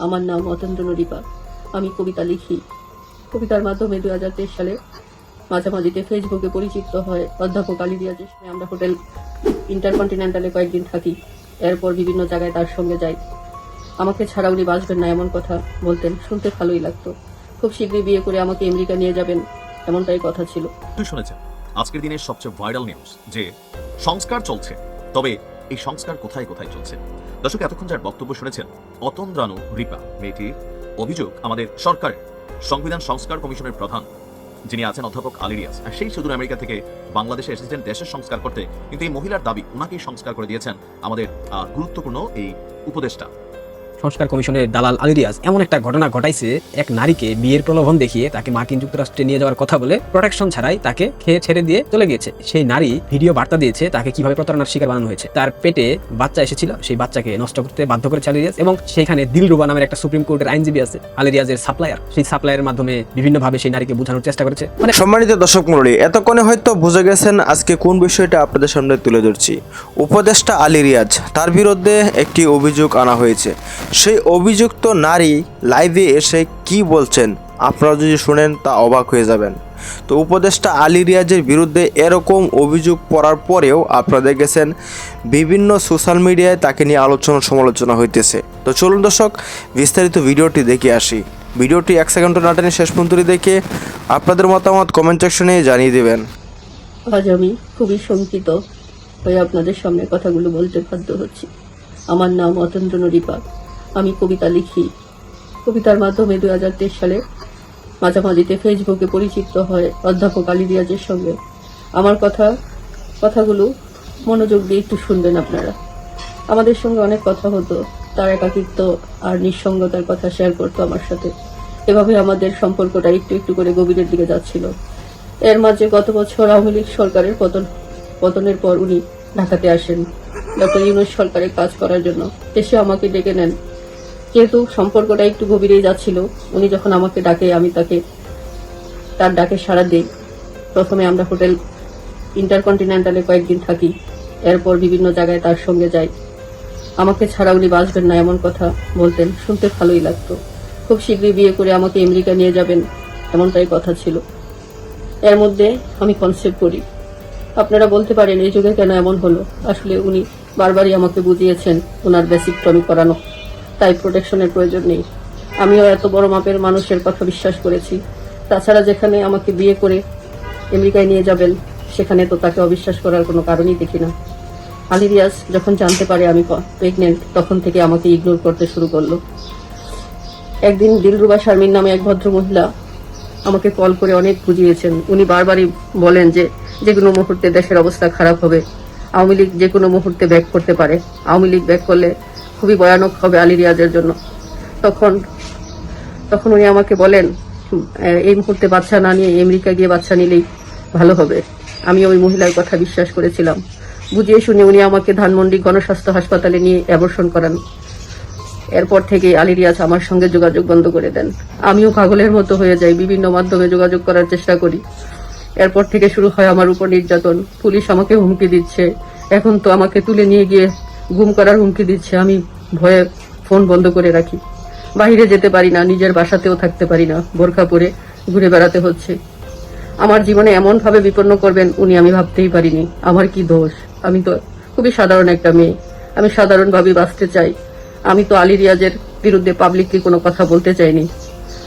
আমার নাম অতন্দ্র নদীপা আমি কবিতা লিখি। কবিতার মাধ্যমে দু হাজার তেইশ সালে মাঝামাঝিতে ফেসবুকে পরিচিত হয় অধ্যাপক আলী রিয়াজের সঙ্গে আমরা হোটেল ইন্টারকন্টিনেন্টালে কয়েকদিন থাকি। এরপর বিভিন্ন জায়গায় তার সঙ্গে যাই। আমাকে ছাড়া উনি বাঁচবেন না এমন কথা বলতেন। শুনতে ভালোই লাগতো। খুব শীঘ্রই বিয়ে করে আমাকে আমেরিকা নিয়ে যাবেন এমনটাই কথা ছিল। তুই শুনেছেন, আজকের দিনের সবচেয়ে ভাইরাল নিউজ যে সংস্কার চলছে। তবে এই সংস্কার কোথায় কোথায় চলছে? দর্শক, এতক্ষণ যার বক্তব্য শুনেছেন অতন্দ্রানু রিপা। মেয়েটির অভিযোগ আমাদের সরকারের সংবিধান সংস্কার কমিশনের প্রধান, যিনি আছেন অধ্যাপক আলিরিয়াস আর সেই সুদূর আমেরিকা থেকে বাংলাদেশে এসেছেন দেশের সংস্কার করতে। কিন্তু এই মহিলার দাবি ওনাকেই সংস্কার করে দিয়েছেন আমাদের গুরুত্বপূর্ণ এই উপদেষ্টা। সংস্কার কমিশনের দালাল আলিরিয়াজ এমন একটা ঘটনা ঘটাইছে, এক নারীকে বিয়ের প্রলোভন দেখিয়ে তাকে মার্কিন যুক্তরাষ্ট্রে নিয়ে যাওয়ার কথা বলে প্রোটেকশন ছাড়াই তাকে খেয়ে ছেড়ে দিয়ে চলে গিয়েছে। সেই নারী ভিডিও বার্তা দিয়েছে তাকে কীভাবে প্রতারণার শিকার বানানো হয়েছে। তার পেটে বাচ্চা এসেছিল, সেই বাচ্চাকে নষ্ট করতে বাধ্য করেছে আলিরিয়াজ এবং সেখানে দিলরুবা নামের একটা সুপ্রিম কোর্টের আইনজীবী আছে আলিরিয়াজের সাপ্লায়ার। সেই সাপ্লায়ারের মাধ্যমে বিভিন্নভাবে সেই নারীকে বোঝানোর চেষ্টা করেছে। মানে সম্মানিত দর্শক মন্ডলী এতক্ষণে হয়তো বুঝে গেছেন আজকে কোন বিষয়টা আপনাদের সামনে তুলে ধরছি। উপদেষ্টা আলী রিয়াজ, তার বিরুদ্ধে একটি অভিযোগ আনা হয়েছে। সেই অভিযুক্ত নারী লাইভে এসে কি বলছেন? আপনারা যদি শুনেন তা অবাক হয়ে যাবেন। তো উপদেষ্টা আলী রিয়াজের বিরুদ্ধে এরকম অভিযোগ পড়ার পরেও আপনারা দেখেছেন, বিভিন্ন সোশ্যাল মিডিয়ায় তাকে নিয়ে আলোচনা সমালোচনা হইতেছে। তো চলুন দর্শক, বিস্তারিত ভিডিওটি দেখে আসি। ভিডিওটি এক সেকেন্ড না টেনে শেষ পর্যন্ত দেখে আপনাদের মতামত কমেন্ট সেকশনে জানিয়ে দেবেন। আজ আমি খুবই শঙ্কিত হয়ে আপনাদের সামনে কথাগুলো বলতে বাধ্য হচ্ছি। আমার নাম অতন্দ্র নদীপা আমি কবিতা লিখি। কবিতার মাধ্যমে দু হাজার তেইশ সালে মাঝামাঝিতে ফেসবুকে পরিচিত হয় অধ্যাপক আলী রিয়াজের সঙ্গে। আমার কথা, কথাগুলো মনোযোগ দিয়ে একটু শুনবেন আপনারা। আমাদের সঙ্গে অনেক কথা হতো, তার একাকিত্ব আর নিঃসঙ্গতার কথা শেয়ার করতো আমার সাথে। এভাবে আমাদের সম্পর্কটা একটু একটু করে গভীরের দিকে যাচ্ছিল। এর মাঝে গত বছর আওয়ামী লীগ সরকারের পতন, পতনের পর উনি ঢাকাতে আসেন। ডক্টর ইউনুস সরকারের কাজ করার জন্য। এসে আমাকে ডেকে নেন। যেহেতু সম্পর্কটা একটু গভীরেই যাচ্ছিল, উনি যখন আমাকে ডাকে, আমি তাকে, তার ডাকে সাড়া দিই। প্রথমে আমরা হোটেল ইন্টারকন্টিনেন্টালে কয়েকদিন থাকি, এরপর বিভিন্ন জায়গায় তার সঙ্গে যাই। আমাকে ছাড়া উনি বাঁচবেন না এমন কথা বলতেন, শুনতে ভালোই লাগতো। খুব শীঘ্রই বিয়ে করে আমাকে আমেরিকা নিয়ে যাবেন, এমনটাই কথা ছিল। এর মধ্যে আমি কনসেপ্ট করি। আপনারা বলতে পারেন, এই যুগে কেন এমন হলো? আসলে উনি বারবারই আমাকে বুঝিয়েছেন, ওনার বেসিকটমি করানো তাই প্রোটেকশনের প্রয়োজন নেই। আমিও এত বড় মাপের মানুষের কথা বিশ্বাস করেছি। তাছাড়া যেখানে আমাকে বিয়ে করে আমেরিকায় নিয়ে যাবেন, সেখানে তো তাকে অবিশ্বাস করার কোনো কারণই দেখি না। আলী রিয়াজ যখন জানতে পারে আমি প্রেগনেন্ট তখন থেকে আমাকে ইগনোর করতে শুরু করল। একদিন দিলরুবা শারমিন নামে এক ভদ্র মহিলা আমাকে কল করে অনেক বুঝিয়েছেন। উনি বারবারই বলেন যে যে কোনো মুহূর্তে দেশের অবস্থা খারাপ হবে। আওয়ামী লীগ যে কোনো মুহূর্তে ব্যাক করতে পারে। আওয়ামী লীগ ব্যাক করলে খুবই ভয়ানক হবে আলী রিয়াজের জন্য। তখন তখন উনি আমাকে বলেন এই মুহূর্তে বাচ্চা না নিয়ে আমেরিকা গিয়ে বাচ্চা নিলেই ভালো হবে। আমি ওই মহিলার কথা বিশ্বাস করেছিলাম। বুঝিয়ে শুনে উনি আমাকে ধানমন্ডি গণস্বাস্থ্য হাসপাতালে নিয়ে অ্যাবর্ষণ করান। এরপর থেকে আলী রিয়াজ আমার সঙ্গে যোগাযোগ বন্ধ করে দেন। আমিও পাগলের মতো হয়ে যাই, বিভিন্ন মাধ্যমে যোগাযোগ করার চেষ্টা করি। এরপর থেকে শুরু হয় আমার উপর নির্যাতন। পুলিশ আমাকে হুমকি দিচ্ছে। এখন তো আমাকে তুলে নিয়ে গিয়ে গুম করার হুমকি দিচ্ছে, আমি ভয়ে ফোন বন্ধ করে রাখি। বাইরে যেতে পারি না, নিজের বাসাতেও থাকতে পারি না বোরখা পরে ঘুরে বেড়াতে হচ্ছে। আমার জীবনে এমন ভাবে বিপন্ন করবেন উনি, আমি ভাবতেই পারিনি। আমার কি দোষ? আমি তো খুবই সাধারণ একটা মেয়ে। আমি সাধারণভাবে বাঁচতে চাই। আমি তো আলী রিয়াজের বিরুদ্ধে পাবলিককে কোনো কথা বলতে চাইনি।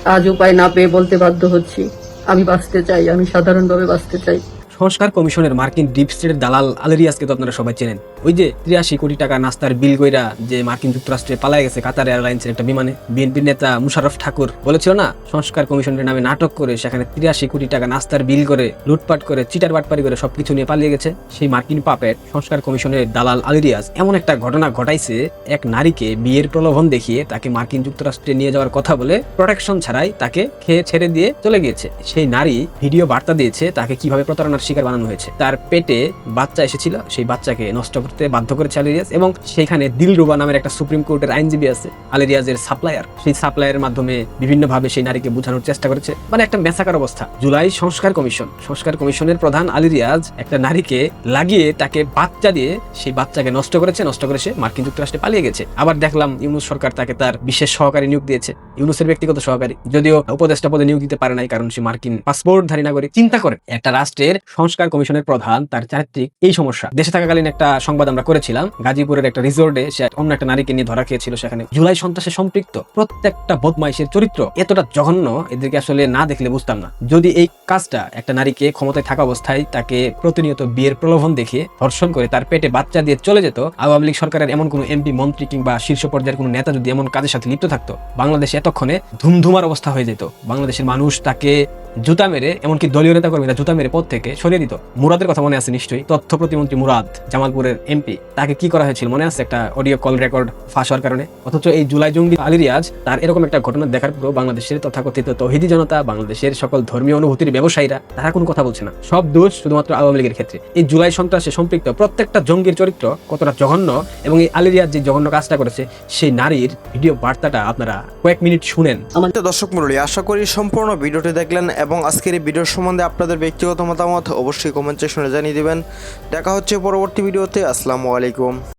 আজ উপায় না পেয়ে বলতে বাধ্য হচ্ছি। আমি বাঁচতে চাই, আমি সাধারণভাবে বাঁচতে চাই। সংস্কার কমিশনের মার্কিন ডিপ স্টেটের দালাল আলেরিয়াসকে তো আপনারা সবাই চেনেন। ওই যে তিরাশি কোটি টাকা নাস্তার বিল গইরা যে মার্কিন যুক্তরাষ্ট্রে পালায় গেছে কাতার এয়ারলাইন্সের একটা বিমানে, বিএনপি নেতা মুশারফ ঠাকুর বলেছিল না, সংস্কার কমিশনের নামে নাটক করে সেখানে তিরাশি কোটি টাকা নাস্তার বিল করে, লুটপাট করে, চিটার বাটপারি করে সবকিছু নিয়ে পালিয়ে গেছে। সেই মার্কিন পাপের সংস্কার কমিশনের দালাল আলিরিয়াজ এমন একটা ঘটনা ঘটাইছে, এক নারীকে বিয়ের প্রলোভন দেখিয়ে তাকে মার্কিন যুক্তরাষ্ট্রে নিয়ে যাওয়ার কথা বলে প্রোটেকশন ছাড়াই তাকে খেয়ে ছেড়ে দিয়ে চলে গিয়েছে। সেই নারী ভিডিও বার্তা দিয়েছে তাকে কীভাবে প্রতারণার শিকার বানানো হয়েছে। তার পেটে বাচ্চা এসেছিল, সেই বাচ্চাকে নষ্ট করতে বাধ্য করেছে আলিরিয়াজ এবং সেখানে দিলরুবা নামের একটা সুপ্রিম কোর্টের আইনজীবী আছে, আলিরিয়াজের সাপ্লায়ার। সেই সাপ্লায়ারের মাধ্যমে বিভিন্নভাবে সেই নারীকে বোঝানোর চেষ্টা করেছে। মানে একটা মেসাকার অবস্থা। জুলাই সংস্কার কমিশন। সংস্কার কমিশনের প্রধান আলিরিয়াজ একটা নারীকে লাগিয়ে তাকে বাচ্চা দিয়ে সেই বাচ্চাকে নষ্ট করেছে, নষ্ট করে সে মার্কিন যুক্তরাষ্ট্রে পালিয়ে গেছে। আবার দেখলাম ইউনুস সরকার তাকে তার বিশেষ সহকারী নিয়োগ দিয়েছে। ইউনুসের ব্যক্তিগত সহকারী। যদিও উপদেষ্টা পদে নিয়োগ দিতে পারে নাই কারণ সে মার্কিন পাসপোর্ট পাসপোর্টধারী নাগরিক। চিন্তা করে একটা রাষ্ট্রের সংস্কার কমিশনের প্রধান, তার চারিত্রিক এই সমস্যা। দেশে থাকাকালীন একটা সংবাদ আমরা করেছিলাম, গাজীপুরের একটা রিসোর্টে সে অন্য একটা নারীকে নিয়ে ধরা খেয়েছিল সেখানে। জুলাই সন্ত্রাসে সম্পৃক্ত প্রত্যেকটা বদমাইশের চরিত্র এতটা জঘন্য, এদেরকে আসলে না দেখলে বুঝতাম না। যদি এই কাজটা একটা নারীকে ক্ষমতায় থাকা অবস্থায় তাকে প্রতিনিয়ত বিয়ের প্রলোভন দেখিয়ে ধর্ষণ করে তার পেটে বাচ্চা দিয়ে চলে যেত, আওয়ামী লীগ সরকারের এমন কোনো এমপি, মন্ত্রী কিংবা শীর্ষ পর্যায়ের কোনো নেতা যদি এমন কাজের সাথে লিপ্ত থাকতো, বাংলাদেশে এতক্ষণে ধুমধুমার অবস্থা হয়ে যেত। বাংলাদেশের মানুষ তাকে জুতা মেরে, এমনকি দলীয় নেতা কর্মীরা জুতা মেরে পদ থেকে সরিয়ে দিত। মুরাদের কথা মনে আছে নিশ্চয়ই? তথ্য প্রতিমন্ত্রী মুরাদ, জামালপুরের এমপি, তাকে কি করা হয়েছিল? মনে আছে একটা অডিও কল রেকর্ড ফাঁস হওয়ার কারণে? অথচ এই জুলাই জঙ্গি আলী রিয়াজ, তার এরকম একটা ঘটনা দেখার পরও বাংলাদেশের তথাকথিত তহিদি জনতা, বাংলাদেশের সকল ধর্মীয় অনুভূতির ব্যবসায়ীরা তারা কোনো কথা বলছে না। সব দোষ শুধুমাত্র আওয়ামী লীগের ক্ষেত্রে। এই জুলাই সন্ত্রাসে সম্পৃক্ত প্রত্যেকটা জঙ্গির চরিত্র কতটা জঘন্য এবং এই আলী রিয়াজ যে জঘন্য কাজটা করেছে, সেই নারীর ভিডিও বার্তাটা আপনারা কয়েক মিনিট শুনেন। তো দর্শক মন্ডলী আশা করি সম্পূর্ণ ভিডিওটি দেখলেন এবং আজকের এই ভিডিওর সম্বন্ধে আপনাদের ব্যক্তিগত মতামত অবশ্যই কমেন্ট সেকশনে জানিয়ে দেবেন। দেখা হচ্ছে পরবর্তী ভিডিওতে আসসালামু আলাইকুম।